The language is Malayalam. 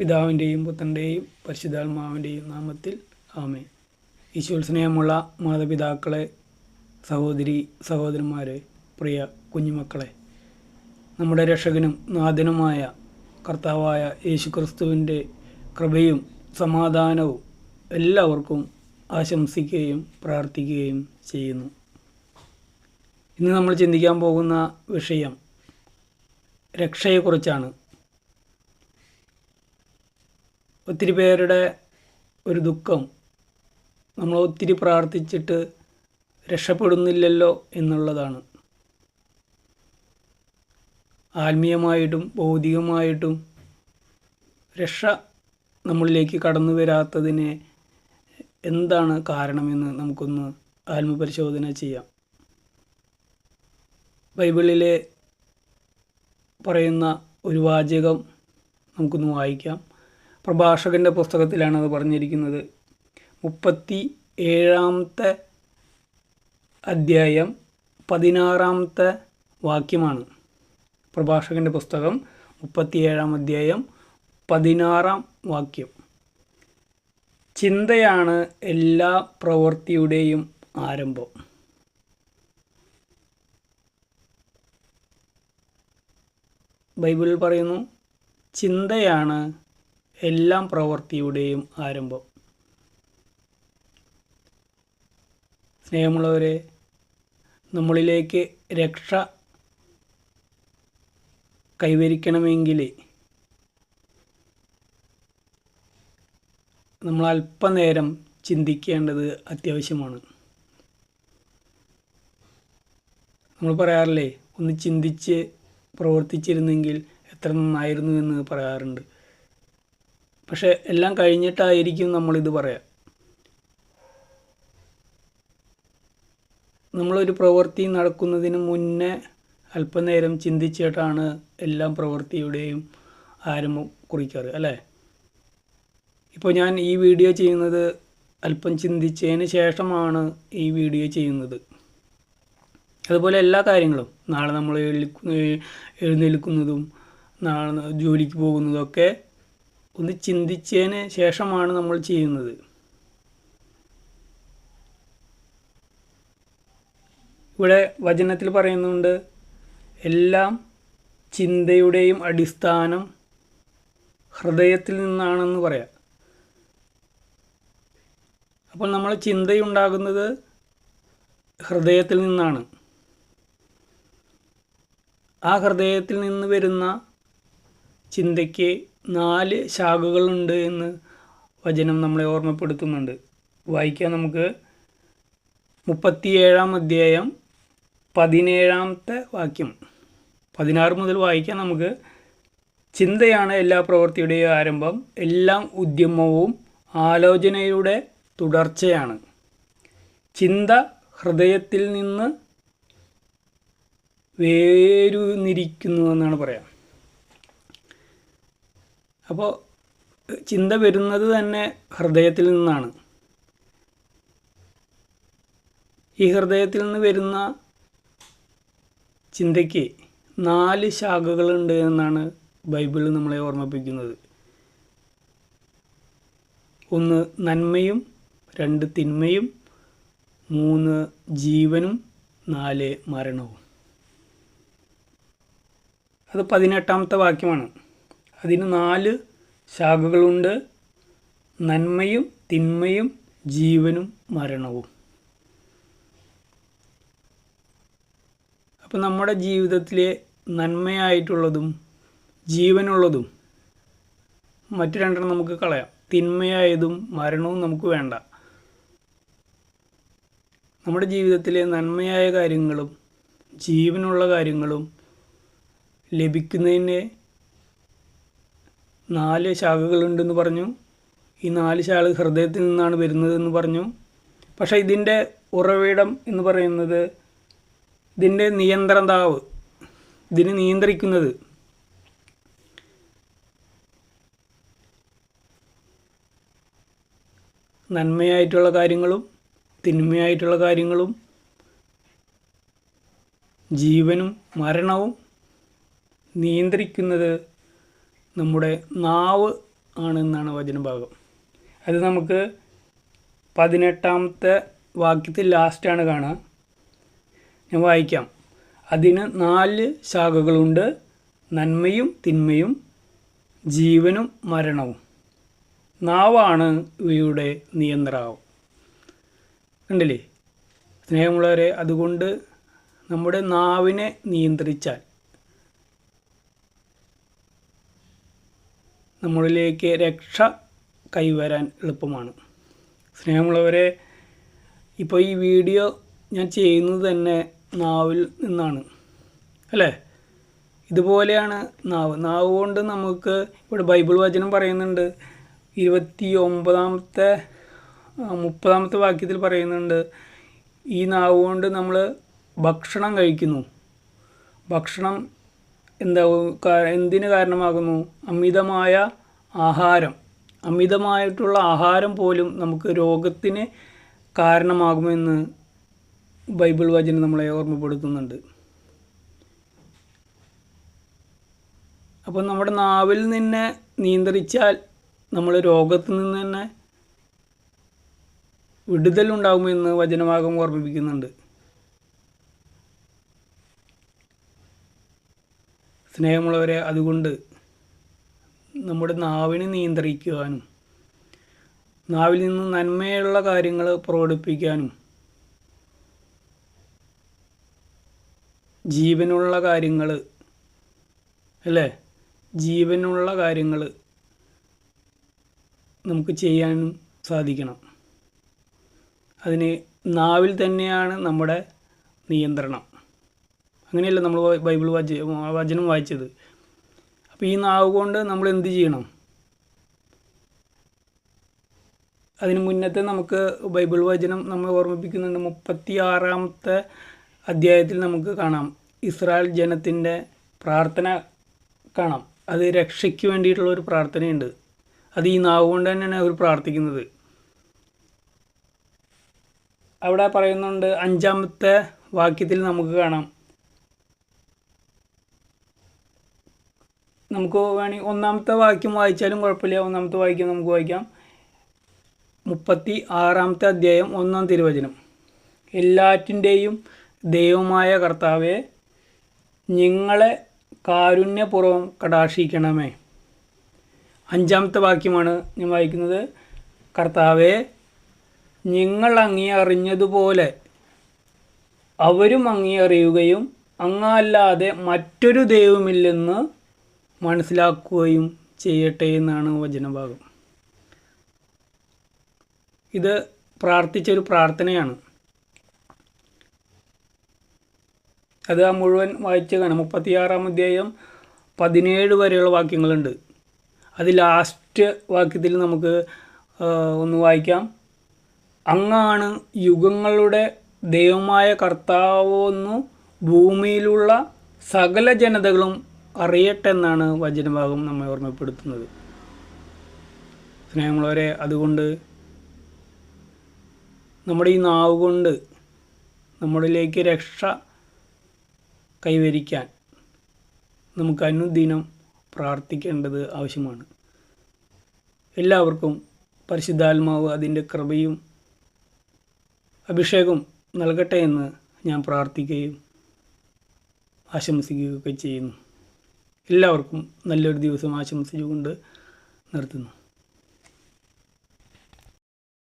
പിതാവിന്റെയും പുത്രന്റെയും പരിശുദ്ധാത്മാവിന്റെയും നാമത്തിൽ ആമേ ഈശോൽ സ്നേഹമുള്ള മാതാപിതാക്കളെ സഹോദരി സഹോദരന്മാരെ പ്രിയ കുഞ്ഞുമക്കളെ നമ്മുടെ രക്ഷകനും നാഥനുമായ കർത്താവായ യേശുക്രിസ്തുവിന്റെ കൃപയും സമാധാനവും എല്ലാവർക്കും ആശംസിക്കുകയും പ്രാർത്ഥിക്കുകയും ചെയ്യുന്നു. ഇന്ന് നമ്മൾ ചിന്തിക്കാൻ പോകുന്ന വിഷയം രക്ഷയെക്കുറിച്ചാണ്. ഒത്തിരി പേരുടെ ഒരു ദുഃഖം. നമ്മൾ ഒത്തിരി പ്രാർത്ഥിച്ചിട്ട് രക്ഷപ്പെടുന്നില്ലല്ലോ എന്നുള്ളതാണ്. ആത്മീയമായിട്ടും ഭൗതികമായിട്ടും രക്ഷ നമ്മളിലേക്ക് കടന്നു വരാത്തതിനെ എന്താണ് കാരണമെന്ന് നമുക്കൊന്ന് ആത്മപരിശോധന ചെയ്യാം. ബൈബിളിലെ പറയുന്ന ഒരു വാചകം നമുക്കൊന്ന് വായിക്കാം. പ്രഭാഷകന്റെ പുസ്തകത്തിലാണ് അത് പറഞ്ഞിരിക്കുന്നത്. മുപ്പത്തി ഏഴാമത്തെ അധ്യായം പതിനാറാമത്തെ വാക്യമാണ് പ്രഭാഷകന്റെ പുസ്തകം. മുപ്പത്തിയേഴാം അധ്യായം പതിനാറാം വാക്യം. ചിന്തയാണ് എല്ലാ പ്രവൃത്തിയുടെയും ആരംഭം. ബൈബിളിൽ പറയുന്നു ചിന്തയാണ് എല്ലാം പ്രവൃത്തിയുടെയും ആരംഭം. സ്നേഹമുള്ളവരെ നമ്മളിലേക്ക് രക്ഷ കൈവരിക്കണമെങ്കിൽ നമ്മൾ അല്പനേരം ചിന്തിക്കേണ്ടത് അത്യാവശ്യമാണ്. നമ്മൾ പറയാറില്ലേ ഒന്ന് ചിന്തിച്ച് പ്രവർത്തിച്ചിരുന്നെങ്കിൽ എത്ര നന്നായിരുന്നു എന്ന് പറയാറുണ്ട്. പക്ഷെ എല്ലാം കഴിഞ്ഞിട്ടായിരിക്കും നമ്മളിത് പറയാം. നമ്മളൊരു പ്രവൃത്തി നടക്കുന്നതിന് മുന്നേ അല്പനേരം ചിന്തിച്ചിട്ടാണ് എല്ലാം പ്രവൃത്തിയുടെയും ആരംഭം കുറിക്കാറ് അല്ലേ? ഇപ്പോൾ ഞാൻ ഈ വീഡിയോ ചെയ്യുന്നത് അല്പം ചിന്തിച്ചതിന് ശേഷമാണ് ഈ വീഡിയോ ചെയ്യുന്നത്. അതുപോലെ എല്ലാ കാര്യങ്ങളും നാളെ നമ്മൾ എഴുന്നേൽക്കുന്നതും നാളെ ജോലിക്ക് പോകുന്നതൊക്കെ ഒന്ന് ചിന്തിച്ചതിന് ശേഷമാണ് നമ്മൾ ചെയ്യുന്നത്. ഇവിടെ വചനത്തിൽ പറയുന്നുണ്ട് എല്ലാം ചിന്തയുടെയും അടിസ്ഥാനം ഹൃദയത്തിൽ നിന്നാണെന്ന് പറയാം. അപ്പോൾ നമ്മൾ ചിന്തയുണ്ടാകുന്നത് ഹൃദയത്തിൽ നിന്നാണ്. ആ ഹൃദയത്തിൽ നിന്ന് വരുന്ന ചിന്തയ്ക്ക് നാല് ശാഖകളുണ്ട് എന്ന് വചനം നമ്മളെ ഓർമ്മപ്പെടുത്തുന്നുണ്ട്. വായിക്കാം നമുക്ക്. മുപ്പത്തിയേഴാം അധ്യായം പതിനേഴാമത്തെ വാക്യം. പതിനാറ് മുതൽ വായിക്കാം നമുക്ക്. ചിന്തയാണ് എല്ലാ പ്രവൃത്തിയുടെയും ആരംഭം. എല്ലാം ഉദ്യമവും ആലോചനയുടെ തുടർച്ചയാണ്. ചിന്ത ഹൃദയത്തിൽ നിന്ന് വേരുന്നിരിക്കുന്നു എന്നാണ് പറയാം. അപ്പോൾ ചിന്ത വരുന്നത് തന്നെ ഹൃദയത്തിൽ നിന്നാണ്. ഈ ഹൃദയത്തിൽ നിന്ന് വരുന്ന ചിന്തയ്ക്ക് നാല് ശാഖകളുണ്ട് എന്നാണ് ബൈബിൾ നമ്മളെ ഓർമ്മിപ്പിക്കുന്നത്. ഒന്ന് നന്മയും രണ്ട് തിന്മയും മൂന്ന് ജീവനും നാല് മരണവും. അത് പതിനെട്ടാമത്തെ വാക്യമാണ്. അതിന് നാല് ശാഖകളുണ്ട്. നന്മയും തിന്മയും ജീവനും മരണവും. അപ്പം നമ്മുടെ ജീവിതത്തിലെ നന്മയായിട്ടുള്ളതും ജീവനുള്ളതും മറ്റു രണ്ടെണ്ണം നമുക്ക് കളയാം. തിന്മയായതും മരണവും നമുക്ക് വേണ്ട. നമ്മുടെ ജീവിതത്തിലെ നന്മയായ കാര്യങ്ങളും ജീവനുള്ള കാര്യങ്ങളും ലഭിക്കുന്നതിന് നാല് ശാഖകളുണ്ടെന്ന് പറഞ്ഞു. ഈ നാല് ശാഖ ഹൃദയത്തിൽ നിന്നാണ് വരുന്നതെന്ന് പറഞ്ഞു. പക്ഷേ ഇതിന്റെ ഉറവിടം എന്ന് പറയുന്നത് ഇതിന്റെ നിയന്ത്രണതാവ് ഇതിനെ നിയന്ത്രിക്കുന്നത് നന്മയായിട്ടുള്ള കാര്യങ്ങളും തിന്മയായിട്ടുള്ള കാര്യങ്ങളും ജീവനും മരണവും നിയന്ത്രിക്കുന്നത് നമ്മുടെ നാവ് ആണെന്നാണ് വചനഭാഗം. അത് നമുക്ക് പതിനെട്ടാമത്തെ വാക്യത്തിൽ ലാസ്റ്റാണ് കാണുക ഞാൻ വായിക്കാം. അതിന് നാല് ശാഖകളുണ്ട്. നന്മയും തിന്മയും ജീവനും മരണവും. നാവാണ് ഇവയുടെ നിയന്ത്രണം കണ്ടില്ലേ? സ്നേഹമുള്ളവരെ അതുകൊണ്ട് നമ്മുടെ നാവിനെ നിയന്ത്രിച്ചാൽ നമ്മളിലേക്ക് രക്ഷ കൈവരാൻ എളുപ്പമാണ്. സ്നേഹമുള്ളവരെ ഇപ്പോൾ ഈ വീഡിയോ ഞാൻ ചെയ്യുന്നത് തന്നെ നാവിൽ നിന്നാണ്. അല്ലേ? ഇതുപോലെയാണ് നാവ്. നാവ് കൊണ്ട് നമുക്ക് ഇവിടെ ബൈബിൾ വചനം പറയുന്നുണ്ട്. ഇരുപത്തി ഒമ്പതാമത്തെ മുപ്പതാമത്തെ വാക്യത്തിൽ പറയുന്നുണ്ട്. ഈ നാവ് കൊണ്ട് നമ്മൾ ഭക്ഷണം കഴിക്കുന്നു. ഭക്ഷണം എന്താ എന്തിന് കാരണമാകുന്നു? അമിതമായ ആഹാരം. അമിതമായിട്ടുള്ള ആഹാരം പോലും നമുക്ക് രോഗത്തിന് കാരണമാകുമെന്ന് ബൈബിൾ വചനം നമ്മളെ ഓർമ്മപ്പെടുത്തുന്നുണ്ട്. അപ്പോൾ നമ്മുടെ നാവിൽ നിന്നെ നിയന്ത്രിച്ചാൽ നമ്മൾ രോഗത്തിൽ നിന്ന് തന്നെ വിടുതലുണ്ടാകുമെന്ന് വചനഭാഗം ഓർമ്മിപ്പിക്കുന്നുണ്ട്. സ്നേഹമുള്ളവരെ അതുകൊണ്ട് നമ്മുടെ നാവിനെ നിയന്ത്രിക്കുവാനും നാവിൽ നിന്ന് നന്മയുള്ള കാര്യങ്ങൾ പ്രകടിപ്പിക്കാനും ജീവനുള്ള കാര്യങ്ങൾ അല്ലേ? ജീവനുള്ള കാര്യങ്ങൾ നമുക്ക് ചെയ്യാനും സാധിക്കണം. അതിന് നാവിൽ തന്നെയാണ് നമ്മുടെ നിയന്ത്രണം. അങ്ങനെയല്ല നമ്മൾ ബൈബിൾ വാച്ച് വചനം വായിച്ചത്. അപ്പോൾ ഈ നാവ് കൊണ്ട് നമ്മൾ എന്ത് ചെയ്യണം? അതിന് മുന്നത്തെ നമുക്ക് ബൈബിൾ വചനം നമ്മൾ ഓർമ്മിപ്പിക്കുന്നുണ്ട് മുപ്പത്തി ആറാമത്തെ അധ്യായത്തിൽ നമുക്ക് കാണാം. ഇസ്രായേൽ ജനത്തിന്റെ പ്രാർത്ഥന കാണാം. അത് രക്ഷയ്ക്ക് വേണ്ടിയിട്ടുള്ള ഒരു പ്രാർത്ഥനയുണ്ട്. അത് ഈ നാവ് കൊണ്ട് തന്നെയാണ് അവർ പ്രാർത്ഥിക്കുന്നത്. അവിടെ പറയുന്നുണ്ട് അഞ്ചാമത്തെ വാക്യത്തിൽ നമുക്ക് കാണാം. നമുക്ക് വേണമെങ്കിൽ ഒന്നാമത്തെ വാക്യം വായിച്ചാലും കുഴപ്പമില്ല. ഒന്നാമത്തെ വാക്യം നമുക്ക് വായിക്കാം. മുപ്പത്തി ആറാമത്തെ അധ്യായം ഒന്നാം തിരുവചനം. എല്ലാറ്റിന്റെയും ദൈവമായ കർത്താവെ നിങ്ങളെ കാരുണ്യപൂർവം കടാക്ഷിക്കണമേ. അഞ്ചാമത്തെ വാക്യമാണ് ഞാൻ വായിക്കുന്നത്. കർത്താവെ നിങ്ങൾ അങ്ങേ അറിഞ്ഞതുപോലെ അവരും അങ്ങേ അറിയുകയും അങ്ങല്ലാതെ മറ്റൊരു ദൈവമില്ലെന്ന് മനസ്സിലാക്കുകയും ചെയ്യട്ടെ എന്നാണ് വചനഭാഗം. ഇത് പ്രാർത്ഥിച്ചൊരു പ്രാർത്ഥനയാണ്. അത് ആ മുഴുവൻ വായിച്ച് കാണാം മുപ്പത്തിയാറാം അധ്യായം പതിനേഴ് വരെയുള്ള വാക്യങ്ങളുണ്ട്. അത് ലാസ്റ്റ് വാക്യത്തിൽ നമുക്ക് ഒന്ന് വായിക്കാം. അങ്ങാണ് യുഗങ്ങളുടെ ദൈവമായ കർത്താവെന്നു ഭൂമിയിലുള്ള സകല ജനതകളും അറിയട്ടെ എന്നാണ് വചനഭാഗം നമ്മെ ഓർമ്മപ്പെടുത്തുന്നത്. സ്നേഹമുള്ളവരെ അതുകൊണ്ട് നമ്മുടെ ഈ നാവ് കൊണ്ട് നമ്മളിലേക്ക് രക്ഷ കൈവരിക്കാൻ നമുക്ക് അനുദിനം പ്രാർത്ഥിക്കേണ്ടത് ആവശ്യമാണ്. എല്ലാവർക്കും പരിശുദ്ധാത്മാവ് അതിന്റെ കൃപയും അഭിഷേകം നൽകട്ടെ എന്ന് ഞാൻ പ്രാർത്ഥിക്കുകയും ആശംസിക്കുകയൊക്കെ ചെയ്യുന്നു. എല്ലാവർക്കും നല്ലൊരു ദിവസം ആശംസിച്ചുകൊണ്ട് നിർത്തുന്നു.